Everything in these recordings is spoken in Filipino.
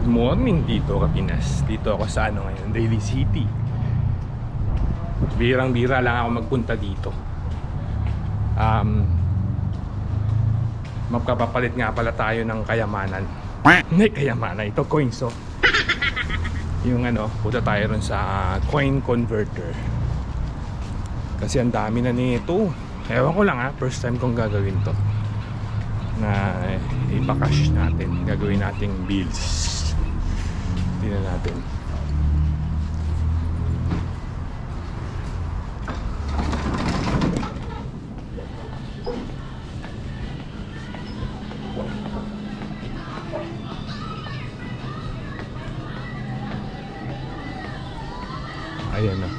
Good morning dito Kapinas. Dito ako sa ano ngayon, Daly City. Birang-bira lang ako magpunta dito. Um, magpapapalit nga pala tayo ng kayamanan. Hindi kayamanan, ito coins oh. Yung ano, punta tayo ron sa coin converter. Kasi ang dami na nito. Ewan ko lang ha, first time kong gagawin to na ipa-cash natin. Gagawin nating bills. Tingnan natin. Ayan na.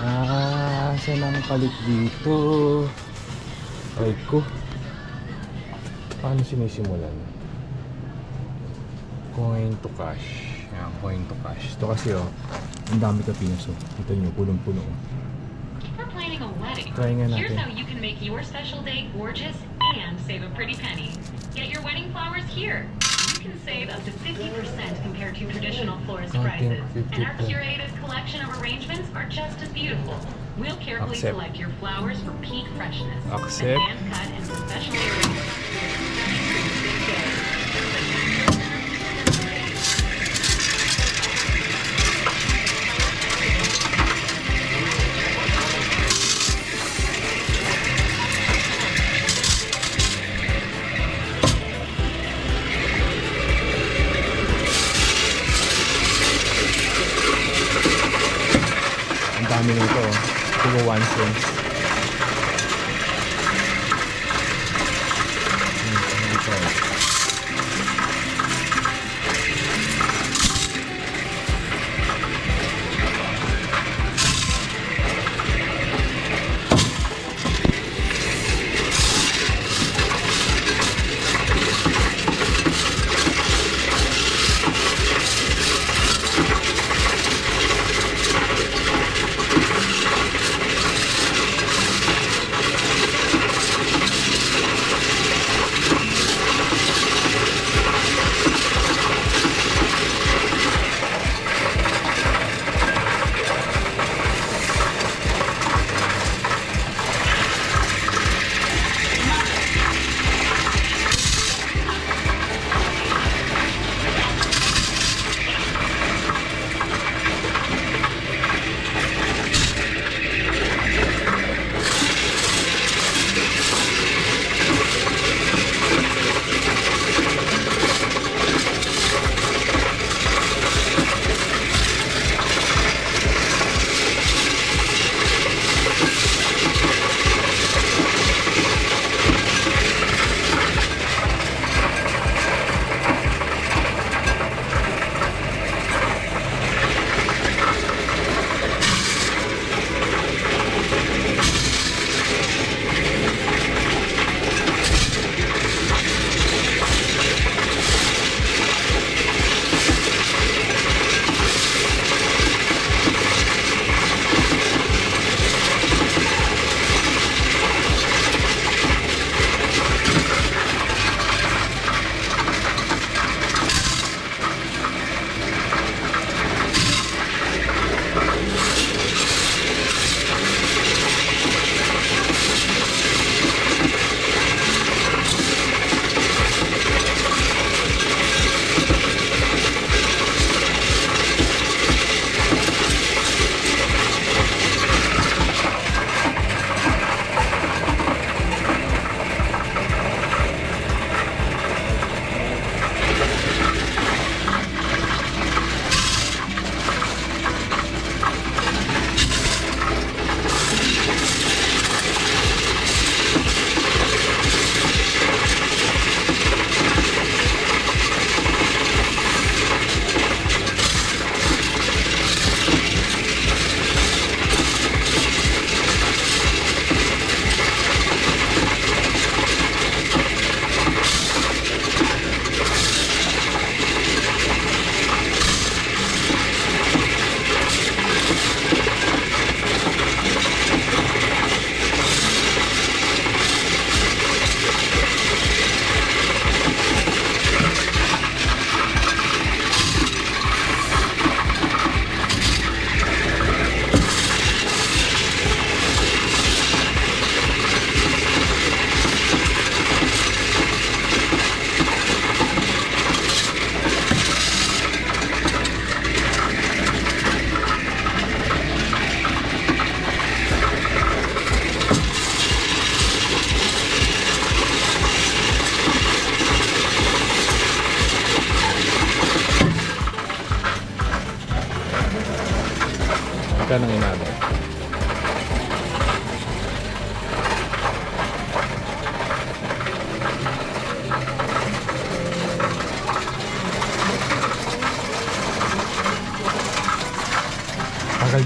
Ah, saan ang palit dito? Ay ko. Paano sinisimulan? Coin to cash. Yan, coin to cash. Ito kasi oh, ang dami ka pinaso. Kita nyo, punong-puno. oh. We're planning a wedding. Here's how you can make your special day gorgeous and save a pretty penny. Get your wedding flowers here. You can save up to 50% compared to traditional florist prices. And our 50%. curated collection of arrangements are just as beautiful. We'll carefully Accept. select your flowers for peak freshness. Accept. And hand cut and professionally arranged. Ang dami nito. oh. Puro one cent. Hmm,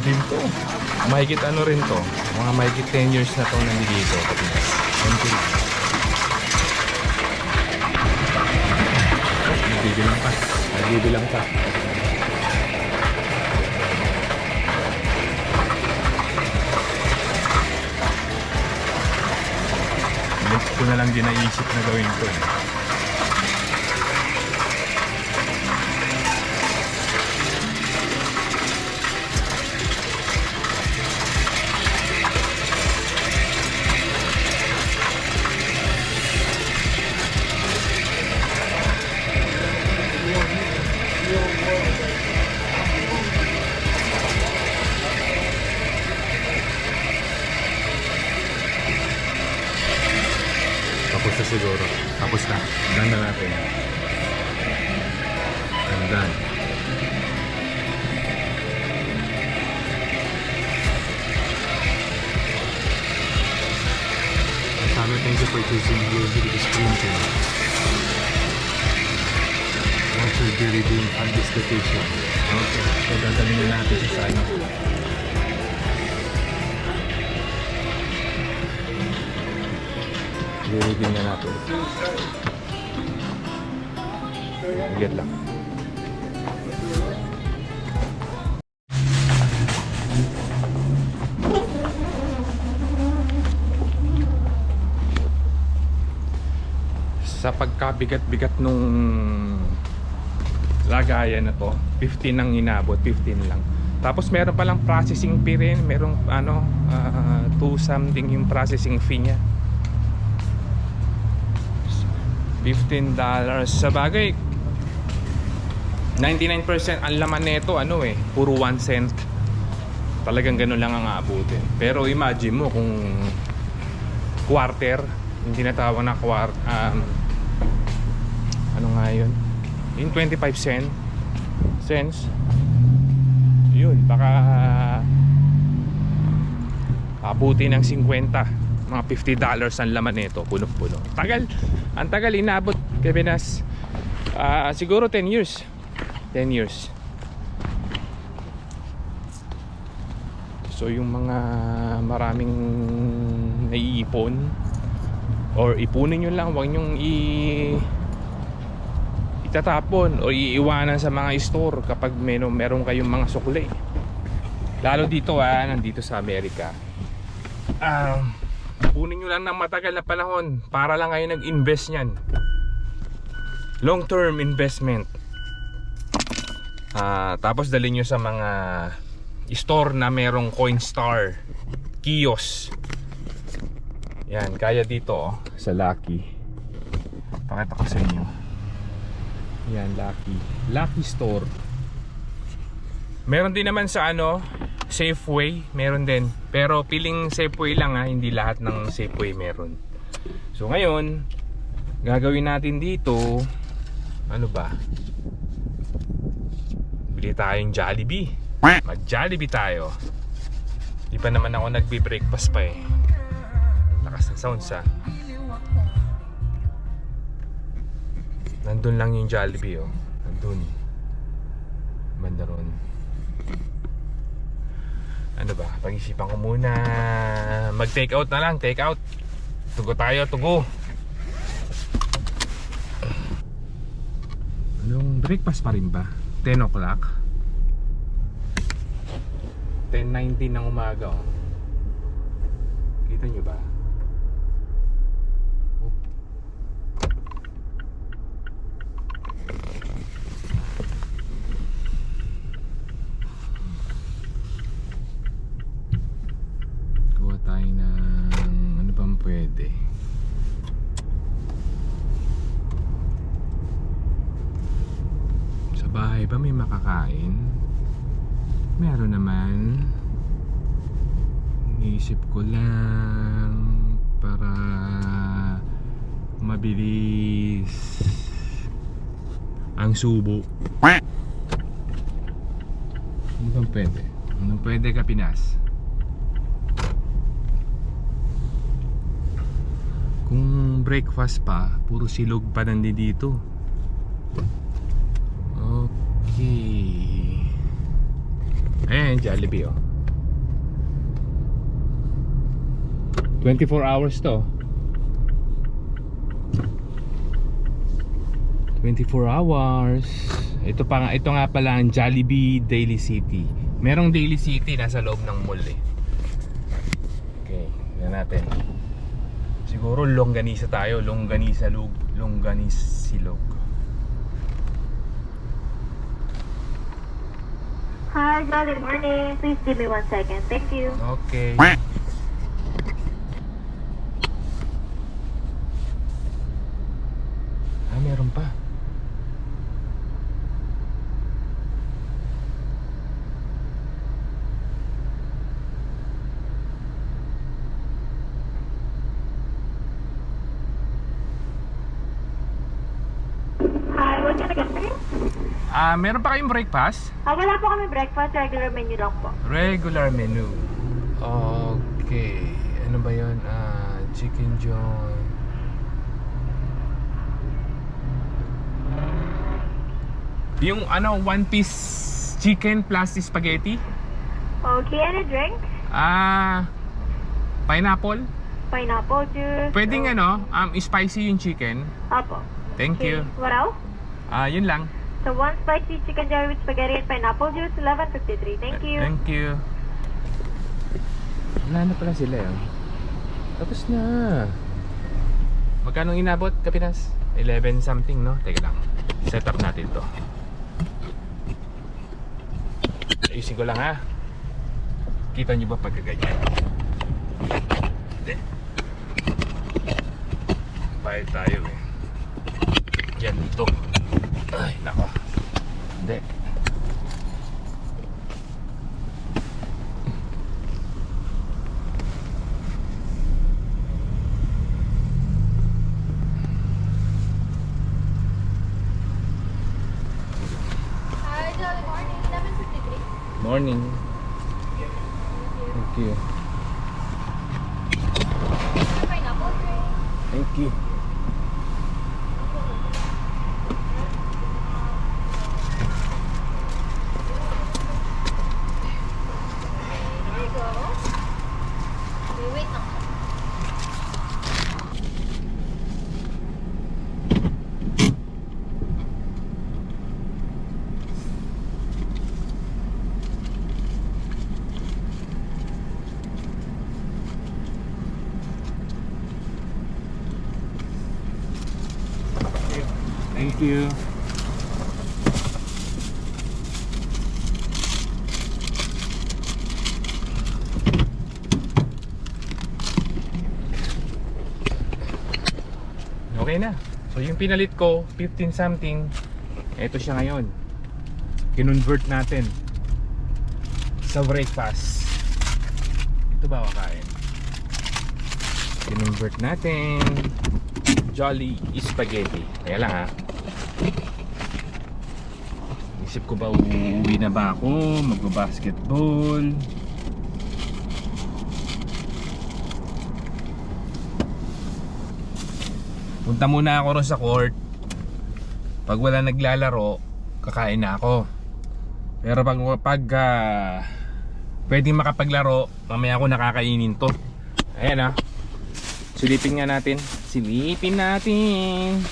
din to. Mahigit ano rin to. Mga mahigit 10 years na to nandito. Until Nagbibilang pa. Nagbibilang pa. Next ko na lang din naisip na gawin ko. eh. Tapos na siguro. Tapos na. Done na natin. I'm done. Sabi, thank you for choosing Blue Video Printing. What should be redeemed at this location? Okay. So, dadalhin na natin sa ano. Rereading na natin. Get lang. Sa pagkabigat-bigat nung lagayan na to, 15 ang inabot, 15 lang. Tapos meron palang processing fee rin, merong ano, 2 something yung processing fee niya. 15 dollars. Sa bagay 99% ang laman nito ano eh puro 1 cent. Talagang ganun lang ang aabutin. Pero imagine mo kung quarter yung tinatawag na quart um, ano nga yun? Yung 25 cent cents? Yun baka abutin ng 50 mga 50 dollars ang laman nito. Puno-puno tagal. Ang tagal inabot kay Benas Ah, siguro 10 years. 10 years. So yung mga maraming naiipon or ipunin nyo lang huwag nyong i itatapon o iiwanan sa mga store kapag meron, meron kayong mga sukli. Lalo dito ah nandito sa Amerika. Um, kunin nyo lang ng matagal na panahon para lang kayo nag-invest nyan long term investment. Ah, tapos dali nyo sa mga store na merong Coinstar kiosk yan kaya dito oh, sa Lucky. Pakita ko sa inyo. Yan Lucky. Lucky Store. Meron din naman sa ano Safeway meron din. Pero piling Safeway lang ha hindi lahat ng Safeway meron. So ngayon gagawin natin dito ano ba? Bili tayong Jollibee. Mag Jollibee tayo. Di pa naman ako nagbe-breakfast pa eh. Lakas ng sounds ha nandun lang yung Jollibee oh. Nandun. Banda ron ano ba? Pag-isipan ko muna. Mag take out na lang take out. Tugo tayo tugo. Yung breakfast pa rin ba? 10 o'clock? 10.19 ng umaga oh. kita nyo ba Oop. Kuha tayo ng ano pwede Sa bahay ba may makakain? Meron naman Iniisip ko lang para mabilis ang subo. Ano bang pwede? Anong pwede ka Pinas? Kung breakfast pa, puro silog pa nandito. Okay. Ayan, Jollibee oh. 24 hours to. 24 hours. Ito pa nga, ito nga pala ang Jollibee Daily City. Merong Daily City nasa loob ng mall eh. Okay, yan natin. Siguro longganisa tayo, longganisa lug, longganis silog. Hi, good morning. Please give me one second. Thank you. Okay. Ah, meron pa. Hi, what can I get for you? Ah, meron pa kayong breakfast? Ah, wala po kami breakfast. Regular menu lang po. Regular menu. Okay. Ano ba yun? Ah, chicken joy. Yung ano, one piece chicken plus spaghetti? Okay, any drink? Ah, pineapple? Pineapple juice. Pwedeng or- ano, um, spicy yung chicken. Apo. Thank you. What else? Ah, yun lang. So, one spicy chicken joy with spaghetti and pineapple juice, 11.53. Thank you. Thank you. Wala na pala sila yun. Tapos na. Magkano inabot, Kapinas? 11 something, no? Teka lang. Set up natin to. Ayusin ko lang ha. Kita nyo ba pagkaganyan? Hindi. Bayad tayo eh. Yan dito. Ay, nako. Hindi. Hi, good morning. 11.53. Morning. Thank you. Thank you go. Okay, wait lang. Thank you. Okay na. So yung pinalit ko, 15 something. Ito siya ngayon. Kinonvert natin sa breakfast. Ito ba kakain? Kinonvert natin. Jolly Spaghetti. Kaya lang ha. Isip ko ba uuwi na ba ako? Magbabasketball? Punta muna ako ron sa court. Pag wala naglalaro, kakain na ako. Pero pag pag ah, pwedeng makapaglaro, mamaya ako nakakainin to. Ayan ah. Silipin nga natin. Silipin natin.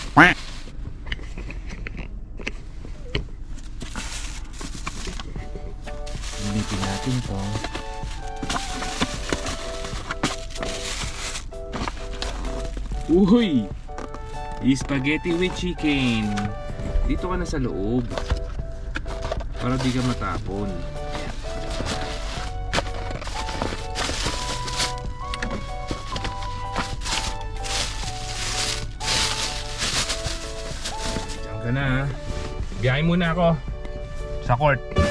Spaghetti with chicken. Dito ka na sa loob. Para di ka matapon. Diyan ka na. Biyahe muna ako sa court.